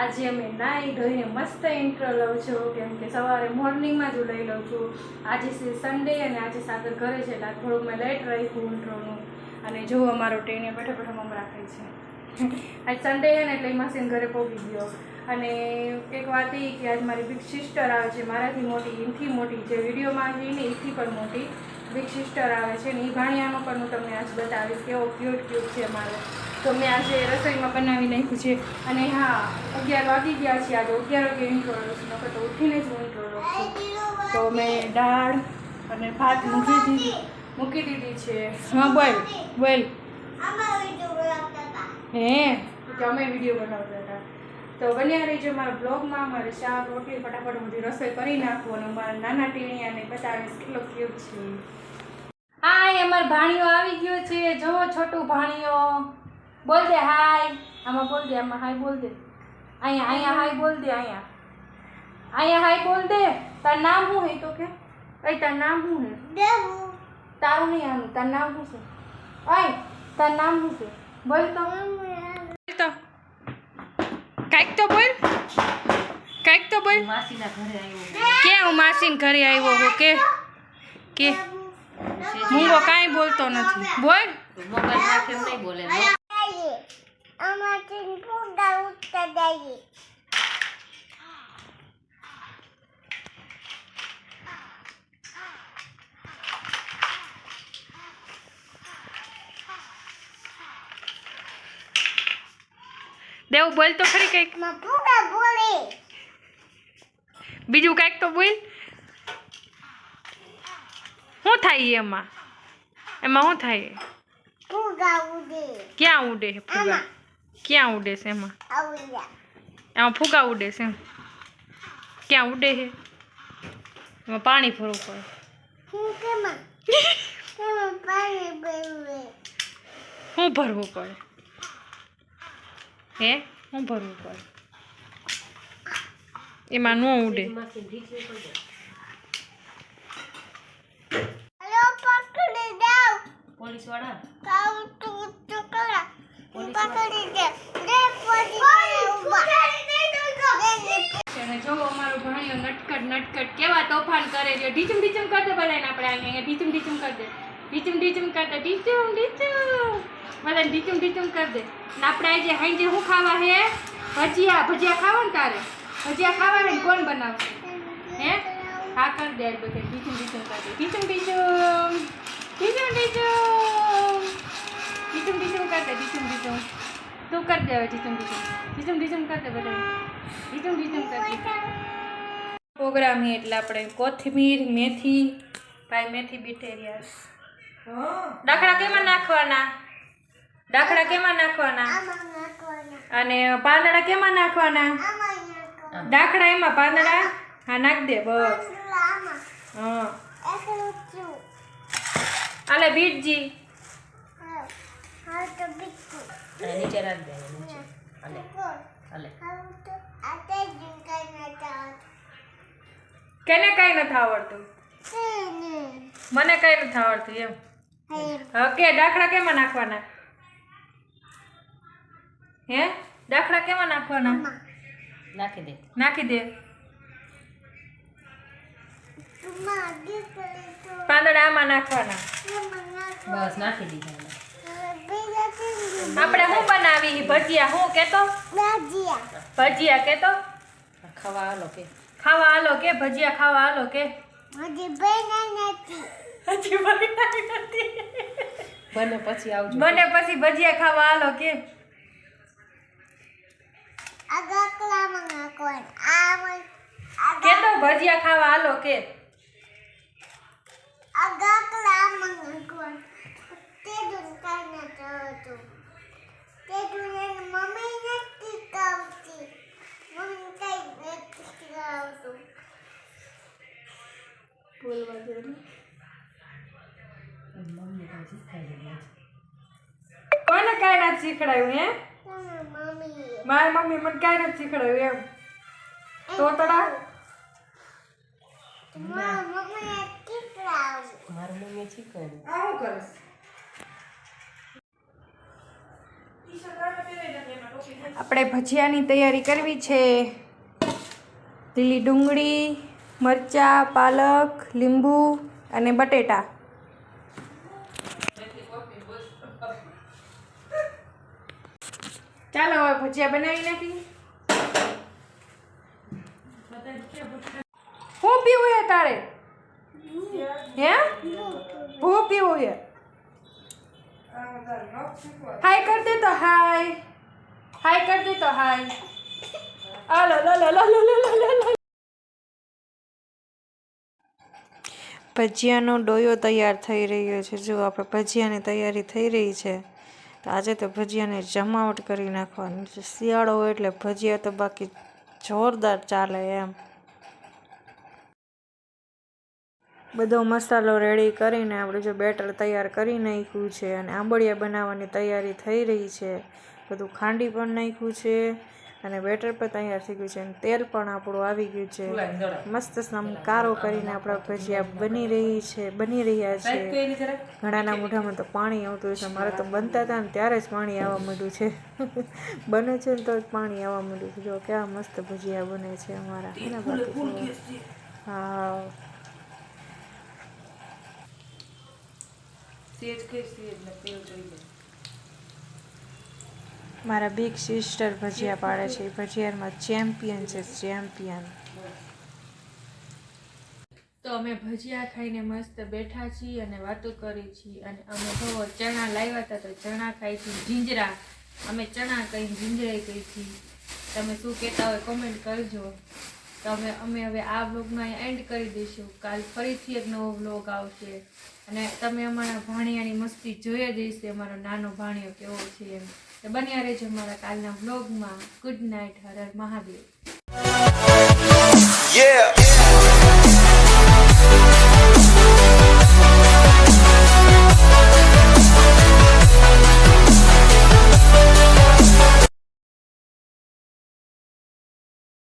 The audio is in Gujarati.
આજે અમે નાહી ધોઈને મસ્ત ઇન્ટ્રો લઉં છું, કેમ કે સવારે મોર્નિંગમાં જ લઈ લઉં છું. આજે સન્ડે અને આજે સાગર ઘરે છે, એટલે થોડુંક મેં લેટ રાખ્યું ઇન્ટ્રોનું અને જો અમારો ટ્રેને બેઠો બેઠો મમ રાખે છે. આજ સન્ડે છે ને એટલે મશીન ઘરે પહોંચી ગયો. અને એક વાત એ કે આજ મારી બિગ સિસ્ટર આવે છે, મારાથી મોટી, એનથી મોટી જે વિડીયોમાં હતી ને, એથી પણ મોટી બિગ સિસ્ટર આવે છે ને, એ ભાણિયાનો પણ હું તમને આજ બતાવીશ, કેવો ક્યુટ ક્યુટ છે મારો. તો મેં આજે રસોઈમાં બનાવી નાખ્યું છે. અને હા, અગિયાર વાગી ગયા છે આજે. અગિયાર વાગે લઉં છું, નકર તો ઉઠીને જ હું લઉં છું. તો મેં દાળ અને ભાત મૂકી દીધી. મૂકી દીધી છે. હા, બોલ બોલ. હે તો અમે વીડિયો બનાવતા હતા. તો બન્યા રહીજો મારા બ્લોગમાં. મારે શાક, રોટલી, ફટાફટ બધી રસોઈ કરી નાખું અને મારા નાના ટીણીયાને બતાવીશ કેટલો ક્યુટ છે. હાય, અમાર ભાણિયો આવી ગયો છે. જો છોટું ભાણિયો બોલ દે હાય. આમાં બોલ દે આમાં હાય બોલ દે. અહીંયા અહીંયા હાય બોલ દે અહીંયા. અહીંયા હાય બોલ દે. તાર નામ શું હે તો કે? અહીં તાર નામ શું હે? તારું નહીં આનું તાર નામ શું છે? અહીં તાર નામ શું છે? બોલ તો. બોલ તો. કાંઈક તો બોલ. કાંઈક તો બોલ. માસીના ઘરે આવ્યો કે હું માસીન ઘરે આવ્યો હો કે? કે? મૂંગો કાંઈ બોલતો નથી. બોલ. મોબાઈલ રાખે નહીં બોલે. દેવ બોલ તો ખરી કંઈક. બીજું કંઈક તો બોલ. શું થાય એમાં? એમાં શું થાય? ક્યાં ઉડે છે ફુગા? ક્યાં ઉડે છે એમાં? એમાં ફુગા ઉડે છે ક્યાં ઉડે છે? એમાં પાણી ભરવું પડે. શું ભરવું. પડે? હે? શું ભરવું પડે? એમાં ન ઉડે? પોલીસવાળા અને જો અમારો ભાણિયો નટકટ નટકટ કેવા તોફાન કરે છે. ઢીચુમ ઢીચુમ કર દે બધાને આપણે અહીંયા ઢીચુમ ઢીચુમ કર દે. ઢીચુમ ઢીચુમ કરતા ઢીચુમ ઢીચુમ. બધાને ઢીચુમ ઢીચુમ કર દે. ને આપણે આજે હાંજે શું ખાવા હે? ભજીયા ભજીયા ખાવા ને તારે? ભજીયા ખાવા ને કોણ બનાવશે? હે? હા કર દે બધે. ઢીચુમ ઢીચુમ કર દે. ઢીચુમ ઢીચુમ. ઢીચુમ ઢીચુમ ઢીચુમ ઢીચુમ કર દે ઢીચુમ ઢીચુમ તું કર દે હવે ઢીચુમ ઢીચુમ ઢીચુમ ઢીચુમ કર દે બધાને ઢીચુમ ઢીચુમ કર દે પ્રોગ્રામ એટલે આપણે કોથમીર, મેથી, ભાઈ મેથી બીટેરિયા દાખલા કેમાં નાખવાના? દાખલા કેમાં નાખવાના? અને પાંદડા કેમાં નાખવાના? દાખલા એમાં, પાંદડા? હા, નાખ દે, બસ. હા. આલે બીટજી અને નીચે રાખ દે નીચે. હાલે હાલે. કેને કઈ નથી આવડતું? મને કઈ નથી આવડતું એમ. ઓકે દાખલા કેમાં નાખવાના? હે? દાખલા કેમાં નાખવાના? નાખી દે. નાખી દે. પાંદડા આમાં નાખવાના. બસ નાખી દીધા આપણે શું બનાવી? ભજીયા શું કેતો? ભજીયા કેતો? ખાવા હાલો કે. ખાવા હાલો કે? ભજીયા ખાવા હાલો કે? હજી બનાવી નથી. બને પછી આવજો. બને પછી ભજીયા ખાવા હાલો કે? કેતો ભજીયા ખાવા હાલો કે બોલવા દે ને. મમ્મી પાસે ખાઈ લે કોને કાંઈ નથી શીખડાયું હે મારી મમ્મી મને કાંઈ નથી શીખડાયું એમ મારી શીખવાડ્યું આ એમાં ટોપી આપણે ભજીયાની તૈયારી કરવી છે. લીલી ડુંગળી મરચાં પાલક લીંબુ અને બટેટા. ચાલો હવે ભજીયા બનાવી નાખી. હું પીવું હે તારે? હે? હું પીવું હે? હાય કર દે તો હાય. હાય કર દે તો હાય. આલો લો લો લો લો લો લો ભજીયાનો ડોયો તૈયાર થઈ રહ્યો છે. જો આપણે ભજીયાની તૈયારી થઈ રહી છે. આજે તો ભજીયાને જમાવટ કરી નાખવાની શિયાળો હોય એટલે ભજીયા તો બાકી જોરદાર ચાલે એમ. બધો મસાલો રેડી કરીને આપણે જો બેટર તૈયાર કરી નાખ્યું છે અને આંબળિયા બનાવવાની તૈયારી થઈ રહી છે. બધું ખાંડી પણ નાખ્યું છે. અને બેટર પણ તૈયાર થઈ ગયું છે અને તેલ પણ આપણું આવી ગયું છે. મસ્ત કારો કરીને આપણા ભજીયા બની રહી છે બની રહ્યા છે. ઘણાના મોઢામાં તો પાણી આવતું છે મારે તો બનતા હતા ને ત્યારે જ પાણી આવવા માંડ્યું છે. બને છે ને તો જ પાણી આવવા માંડ્યું છે. જો કેવા મસ્ત ભજીયા બને છે અમારા. એના બાકી તેલ હા મારા બિગ સિસ્ટર ભજીયા પાડે છે. ભજીયામાં ચેમ્પિયન છે ચેમ્પિયન તો અમે ભજીયા ખાઈને મસ્ત બેઠા છીએ અને વાતો કરી છીએ. અને અમે જો ચણા લાવ્યા હતા તો ચણા ખાઈ છીએ. જીંજરા. અમે ચણા કહી જીંજરાઈ કહી છીએ. તમે શું કહેતા હોય કોમેન્ટ કરજો. તો અમે અમે હવે આ બ્લોગમાં એન્ડ કરી દઈશું. કાલ ફરીથી એક નવો બ્લોગ આવશે. અને તમે અમારા ભાણિયાની મસ્તી જોઈ જ હશે. અમારો નાનો ભાણિયો કેવો છે એમ. બન્યા રહેજો મારા કાલના બ્લોગમાં ગુડ નાઇટ હર મહાદેવ.